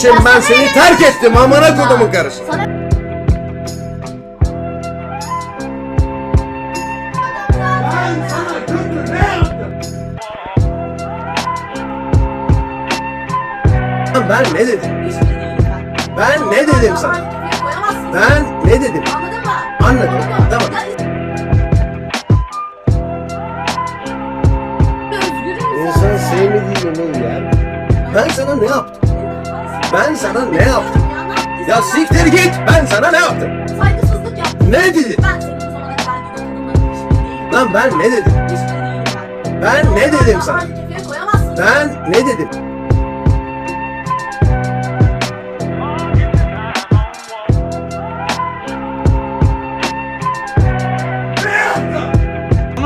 Şimdi ben seni terk ettim amına kodumun karısı. Ben ne dedim? ben. Ne dedim sana? Koyamazsın. Ben ne dedim? Anladın mı? Yemeği yer. Ben sana ne yaptım? Ben sana ne yaptım? Ya siktir git! Ben sana ne yaptım? Saygısızlık yaptım. Ne dedin? Ben senin zamana kadar. Lan ben ne dedim? Değilim ben. Ne dedim sana? Ben ne dedim?